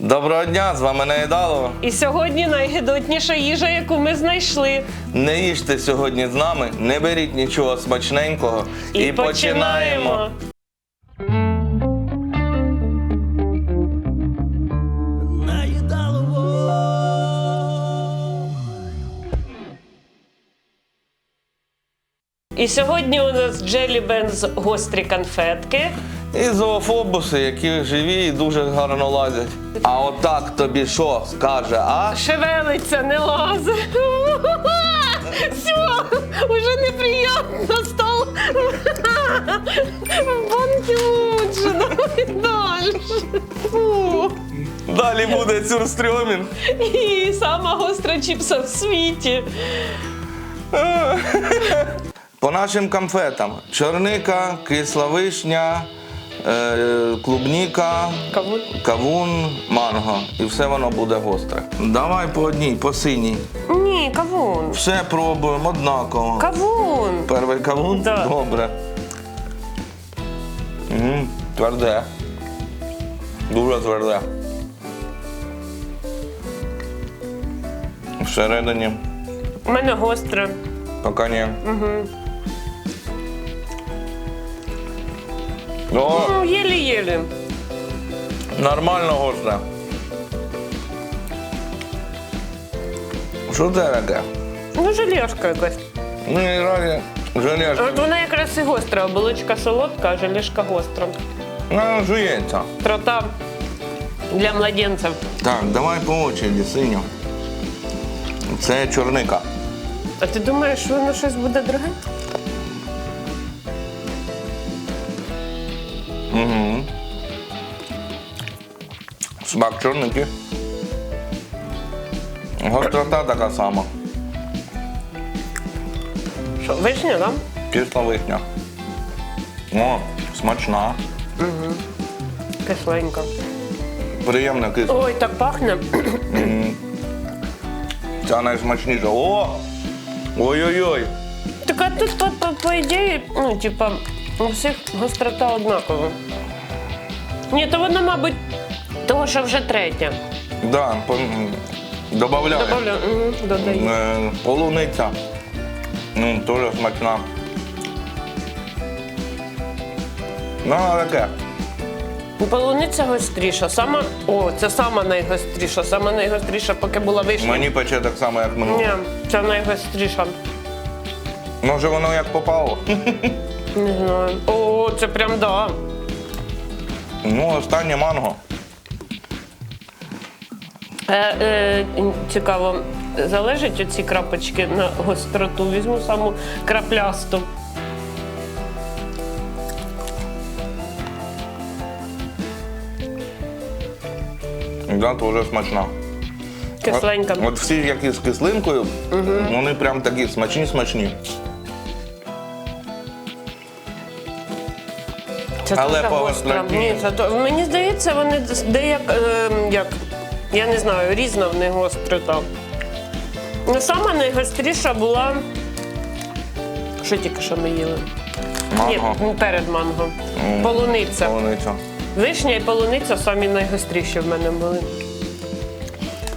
Доброго дня, з вами Наїдалово. І сьогодні найгидотніша їжа, яку ми знайшли. Не їжте сьогодні з нами, не беріть нічого смачненького. І сьогодні у нас Джелі Бенз гострі конфетки. І зоофобуси, які живі і дуже гарно лазять. А отак тобі що скаже, а? Шевелиться, не лазить. Все, уже неприємно стало. Банки лучше, давай далі. Фу. Далі буде сюрстрьомін. І сама гостра чіпса в світі. По нашим конфетам: чорника, кисла вишня, клубніка, Кавун. кавун, манго. І все воно буде гостре. Давай по одній, по синій. Ні, кавун. Все пробуємо однаково. Кавун. Перший кавун? Да. Добре. Угу. Тверде. Дуже тверде. Всередині У мене гостре. поки ні. Угу. О, Ну, єлі-єлі. нормально гостре. Що це таке? Ну, желешка якась. Ну, і раді железо. От вона якраз і гостра, булочка солодка, а желешка гостра. Ну, жується. Трота для младенців. Так, давай по очереді, синю. Це чорника. А ти думаєш, воно щось буде дороге? Угу. Смак чорники. Гострота така сама. Що, вишня, да? Кисла вишня. О, смачна. Кисленька. Приємна кисла. Ой, так пахне. Ця найсмачніша. О! Ой-ой-ой. Так а тут, по, по, по ідеї, ну, типа, у всіх гострота однакова. Ні, то воно, мабуть, того, що вже третя. Да, по... м, добавляю. Добавлю, угу, додаю. Е, Полуниця. Ну, теж смачна. Ну, таке. Полуниця гостріша. Сама, о, це сама найгостріша. Сама найгостріша, поки була вишня. Мені пече так само, як минуло. Ні, це найгостріша. Може воно як попало. Не знаю. О, це прям да. Ну, останнє манго. Е, е, цікаво, залежить оці крапочки на гостроту. Візьму саму краплясту. Да, теж смачна. Кисленька. От, от всі, які з кислинкою, вони прям такі смачні-смачні. Це Але дуже гостра. Ні, це то мені здається, вони деяк е, як. Я не знаю, різна в них гострота. Ну, сама найгостріша була. Що тільки що ми їли? Манго. Ні, перед манго. Полуниця. Полуниця. Вишня і полуниця самі найгостріші в мене були.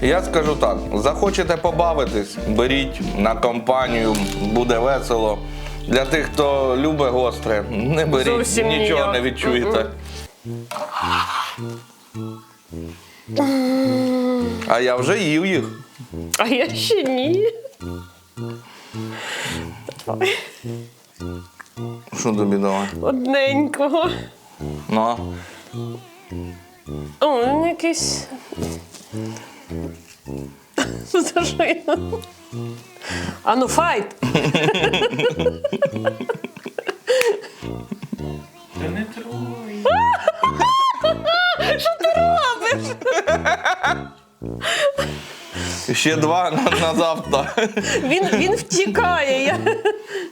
Я скажу так: захочете побавитись, беріть на компанію, буде весело. Для тих, хто любить гостре, не беріть, Зовсім нічого ніяк. не відчуєте. А я вже їв їх. А я ще ні. Що тобі давай? Одненького. Ну, О, він якийсь. За що я? А ну файт! Та не трой. ще два на, на завтра. Він, він втікає. Я...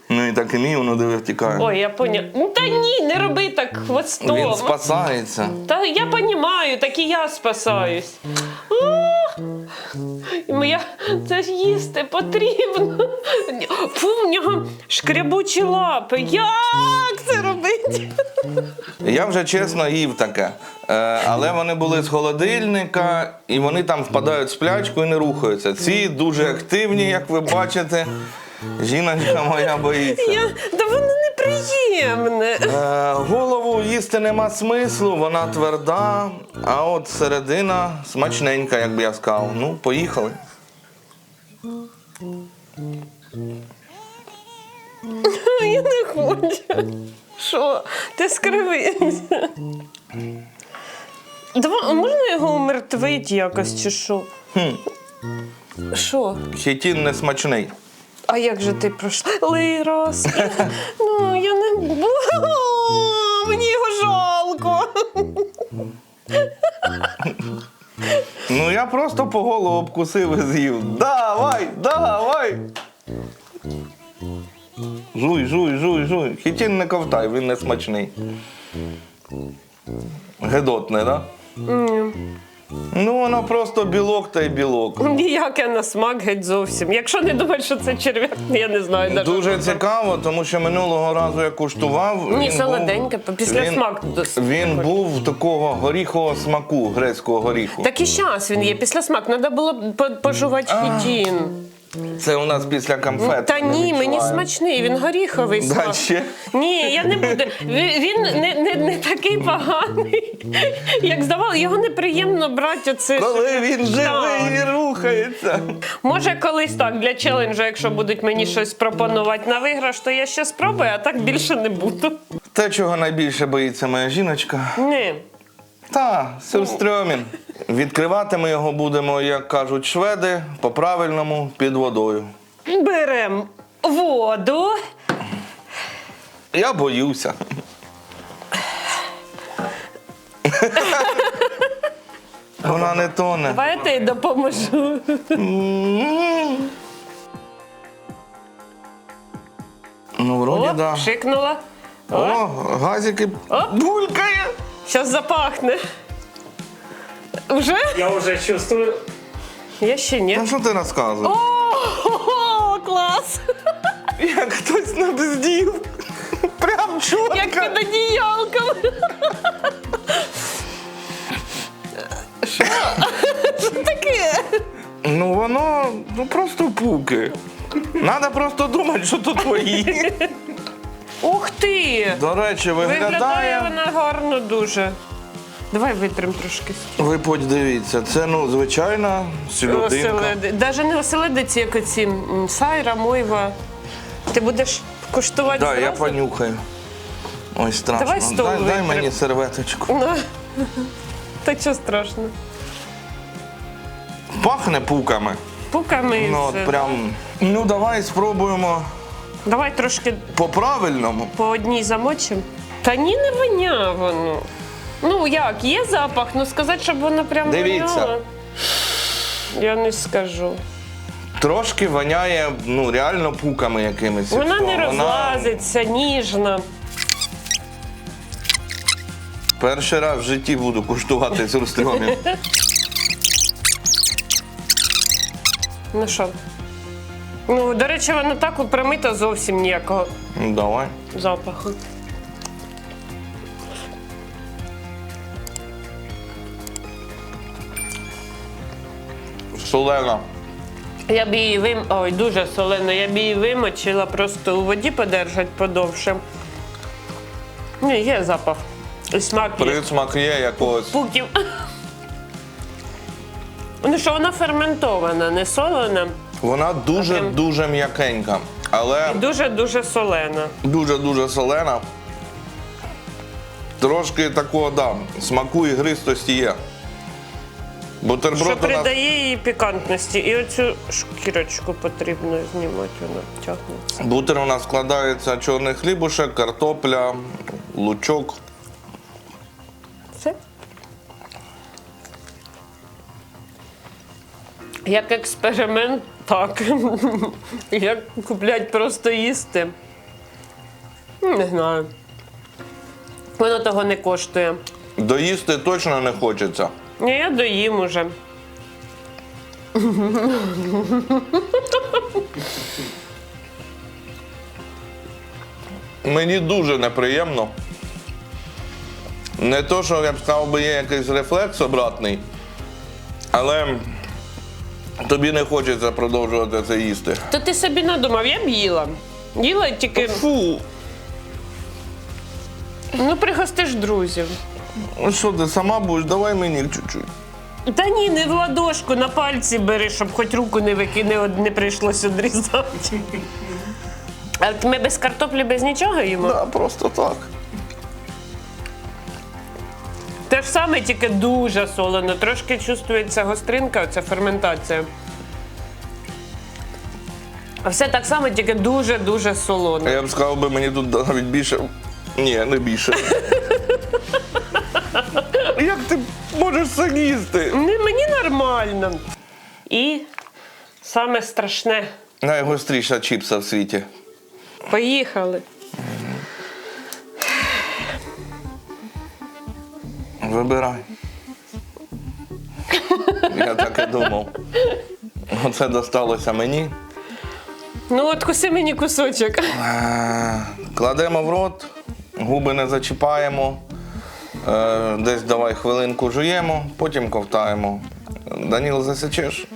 Ну і так і мій, воно диви втікає. Ой, я поняла. Ну та ні, не роби так хвостом. Він спасається. Та я розумію, так і я спасаюсь. А! І Моя це ж їсти потрібно. Фу, в нього шкрябучі лапи. Як це робити? Я вже чесно їв таке. Е, але вони були з холодильника, і вони там впадають в сплячку і не рухаються. Ці дуже активні, як ви бачите. Жіночка моя боїться. Я... Да воно неприємне. Е, голову їсти нема смислу, вона тверда, а от середина смачненька, як би я сказав. Ну, поїхали. Я не хочу. Що? Ти скривився. Давай, можна його умертвити якось чи що? Що? Хітін не смачний. А як же ти пройшла раз? Ну, я не буду. Мені його жалко. Ну я просто по голову обкусив і з'їв. Давай, давай. Жуй, жуй, жуй, жуй. Хітін не ковтай, він не смачний. Гедотне, так? Да? Ну, воно просто білок та й білок. Ніяке на смак геть зовсім. Якщо не думаєш, що це черв'як, я не знаю. навіть. Дуже цікаво, тому що минулого разу я куштував. Ні, він солоденьке, був- після він- смак досить. Він був такого горіхового смаку, грецького горіху. Так і час він є, після смак. Треба було б по- пожувати хітін. Це у нас після конфет. Та ні, мені смачний, він горіховий Да, смак. ще? Ні, я не буду. Він він не, не, не такий поганий, як здавалося. Його неприємно брати оце. Коли він живий і рухається. Може, колись так для челенджу, якщо будуть мені щось пропонувати на виграш, то я ще спробую, а так більше не буду. Те, чого найбільше боїться моя жіночка. Ні. Та, сюрстрьомін. Відкривати ми його будемо, як кажуть шведи, по-правильному під водою. Берем воду. Я боюся. Вона не тоне. Давай я тобі допоможу. Ну, вроді, О, да. пшикнула. О, газики Оп. булькає. Зараз запахне. Уже? Я вже чувствую. Я ще ні. Та що ти розказуєш? О, клас! Як хтось набздів. Прям Як чітко. під одіялком. Що? Що таке? Ну воно ну, просто пуки. Надо просто думати, що то твої. Ти! До речі, Виглядає виглядає. вона гарно дуже. Давай витрим трошки. Ви подивіться, це ну звичайна. Оселеди. Даже не оселедиці, як оці м, сайра, мойва. Ти будеш куштувати Так, я зразу? понюхаю. Ой, страшно. Давай стол дай, дай витрим. мені серветочку. Ну, Та що страшно. Пахне пуками. Пуками. Ну, це. от прям. Ну, давай спробуємо Давай трошки по-правильному. по одній замочимо. Та ні, не виня воно. Ну як, є запах, ну сказати, щоб воно прям Дивіться. воняло, Я не скажу. Трошки воняє, ну, реально пуками якимись. Вона не Вона розлазиться, ніжна. Перший раз в житті буду куштувати сюрстрьомін. Ну що? Ну, до речі, вона так от зовсім ніякого Ну, Давай. запаху. Солена. Я б її вим... Ой, дуже солено. Я б її вимочила просто у воді подержать подовше. Ні, є запах. І смак є. Присмак є якогось. Пуків. Ну що вона ферментована, не солена, Вона дуже-дуже м'якенька, але дуже-дуже солена. дуже-дуже солена. Трошки такого, да, смаку і гристості є. Що Бутерброд у нас придає їй пікантності. І оцю шкірочку потрібно знімати, вона тягнеться. Бутер у нас складається чорний хлібушек, картопля, лучок. Як експеримент, так. Як куплять просто їсти. Не знаю. Воно того не коштує. Доїсти точно не хочеться. Ні, я доїм уже. Мені дуже неприємно. Не то, що я б сказав, би є якийсь рефлекс обратний, але тобі не хочеться продовжувати це їсти. То ти собі надумав, я б їла. Їла тільки, Фу, ну пригостиш друзів. ну що ти сама будеш, давай мені чуть-чуть. Та ні, не в ладошку, на пальці бери, щоб хоч руку не викине, не прийшлось одрізати. А от ми без картоплі, без нічого їмо? Да, просто так. Ж саме, тільки дуже солоно. Трошки чувствується гостринка, оця ферментація. А все так само, тільки дуже-дуже солоно. Я б сказав би, мені тут навіть більше. Ні, не більше. Як ти можеш це їсти? Не, мені нормально. І саме страшне. Найгостріша чіпса в світі. Поїхали. Вибирай. Я так і думав. Оце досталося мені. Ну от куси мені кусочок. Е, Кладемо в рот, губи не зачіпаємо. Е, Десь давай хвилинку жуємо, потім ковтаємо. Даніл, засечеш?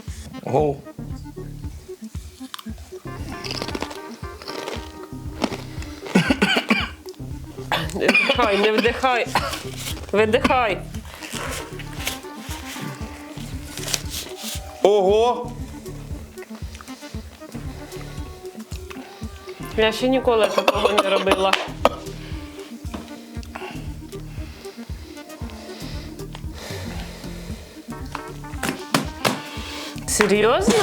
Гоу. Не вдихай, не вдихай. Видихай. Ого! Я ще ніколи такого не робила. Серйозно?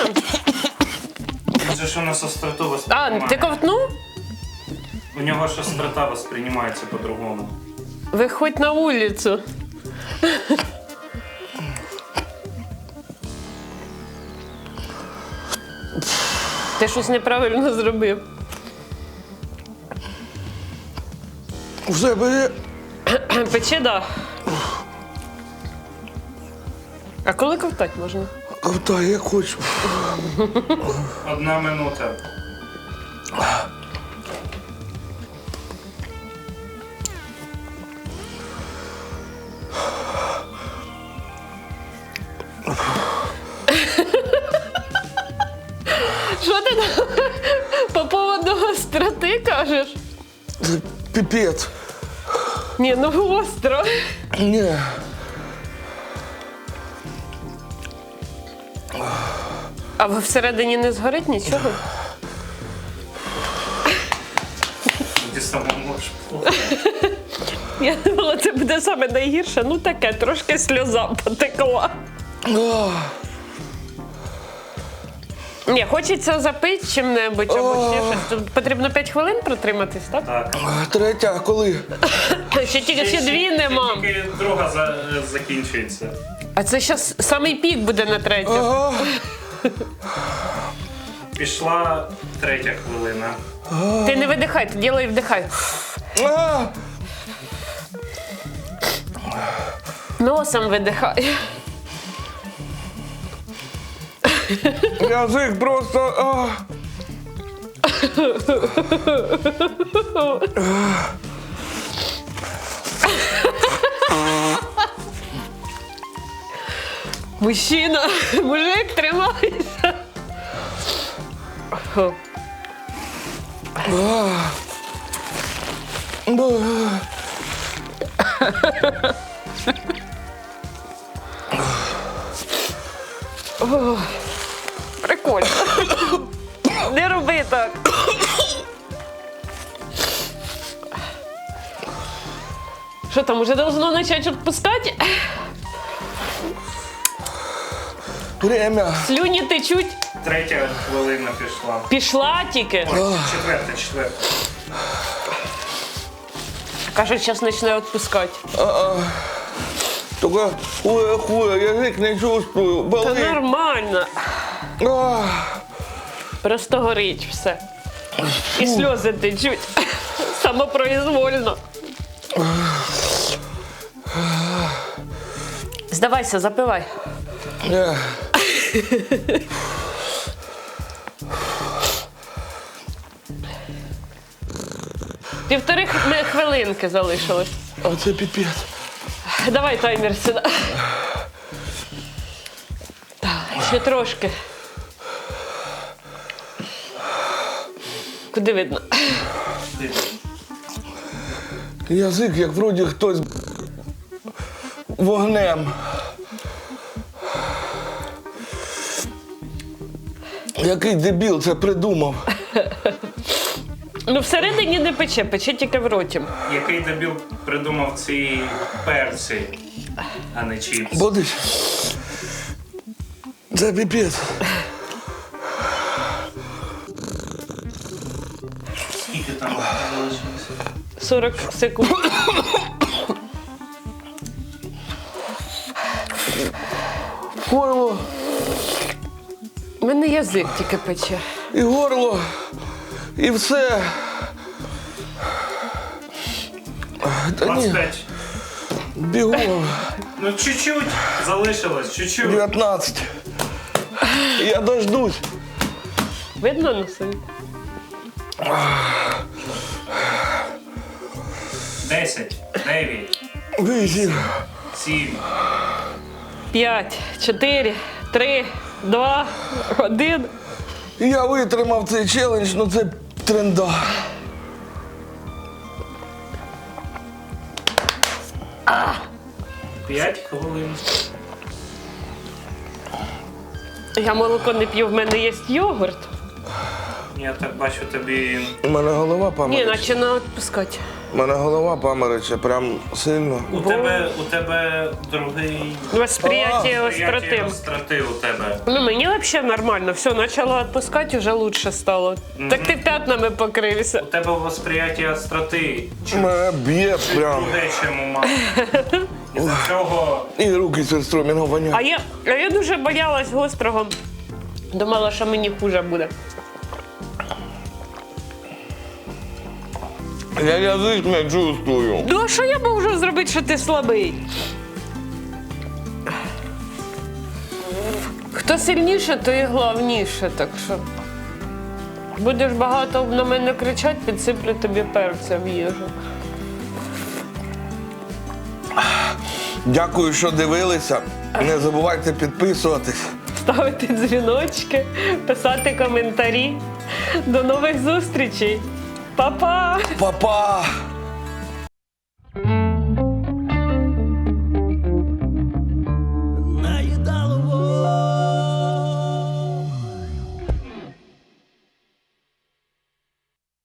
Це ж у нас остроту А, восприймає. ти ковтнув? У нього ж острота восприймається по-другому. Виходь на вулицю. Ти щось неправильно зробив. Все бери. Пече, да. А коли ковтати можна? Ковтай, як хочу. Одна минута. Поводу гостроти кажеш? Піпець. Ні, ну гостро. Ні. А ви всередині не згорить нічого? Ти ж плохо. Я думала, це буде саме найгірше. Ну таке, трошки сльоза потекла. Ні, хочеться запити чим-небудь або ще щось. Тут потрібно 5 хвилин протриматись, так? Так. Третя, коли? Ще тільки ще дві нема. Тільки друга за, закінчується. А це зараз самий пік буде на третю. Ага. Пішла третя хвилина. Ти не видихай, ти ділай вдихай. А, Носом видихай. Язик просто. А. Мужчина, мужик, тримайся. Прикольно. Не роби так. Що там, уже должно почати відпускати? Время. Слюні течуть. Третя хвилина пішла. Пішла тільки. Ой, четверта, четверта. Каже, зараз почне відпускати. Только хуя, хуя, язик не чувствую. Та Болить. нормально. Просто горить все. І сльози течуть. Самопроізвольно. Здавайся, запивай. Е. Півтори хвилинки залишилось. А це піпець. Давай таймер сюди. Ще трошки. Куди видно? Язик, як вроді хтось вогнем. Який дебіл це придумав? Ну, всередині не пече, пече тільки в роті. Який дебіл придумав ці перці, а не чіпс? Будеш? Це піпець. Залишилося? 40 секунд. Горло У мене язик тільки пече. і горло, і все. Та ні, 25. бігом. Ну, чуть-чуть залишилось, чуть-чуть. 19. Я дождусь. Видно на собі? 10, 9, Вісім. 7, 5, 4, 3, 2, 1. Я витримав цей челендж, ну це тренда. П'ять хвилин. Я молоко не п'ю, в мене є йогурт. Я так бачу тобі. У мене голова Ні, пам'ятає. наче не відпускати. У мене голова пам'ятає прям сильно. У тебе, у тебе другий Восприятие прияття остроти. остроти у тебе. Ну, мені взагалі нормально. Все, почала відпускати, вже лучше стало. Так ти п'ятнами покрився. У тебе восприяття остроти. Мене б'є прям. друге, чим у. І за цього І руки з інструментом А воняють. я, а я дуже боялась гострого. Думала, що мені хуже буде. Я язик не чувствую. Ну а що я можу зробити, що ти слабий? Хто сильніше, то і головніше, так що. Будеш багато на мене кричати, підсиплю тобі перця в їжу. Дякую, що дивилися. Не забувайте підписуватись. Ставити дзвіночки, писати коментарі. До нових зустрічей. Па-па! Па-па!